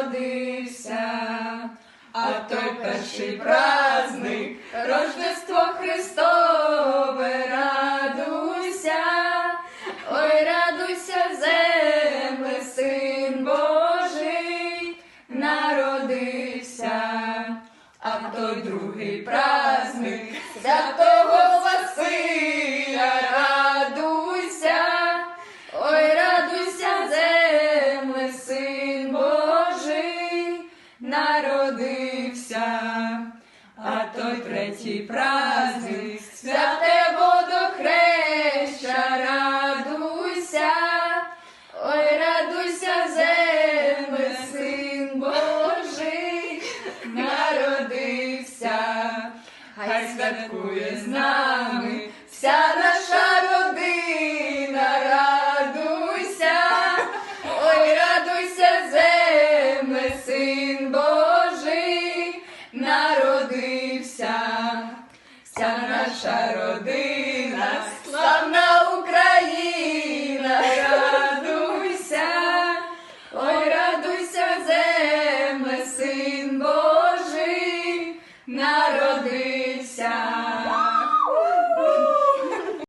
народився, а той перший праздник, Рождество Христове, радуйся, ой, радуйся, земле, син Божий, народився, а той другий праздник, святого Василя, третій праздник, святе водохреща, радуйся, ой, радуйся, земле, син Божий, народився, хай святкує з нами вся наша родина, вся наша родина, славна Україна, радуйся, ой, радуйся, земле, син Божий.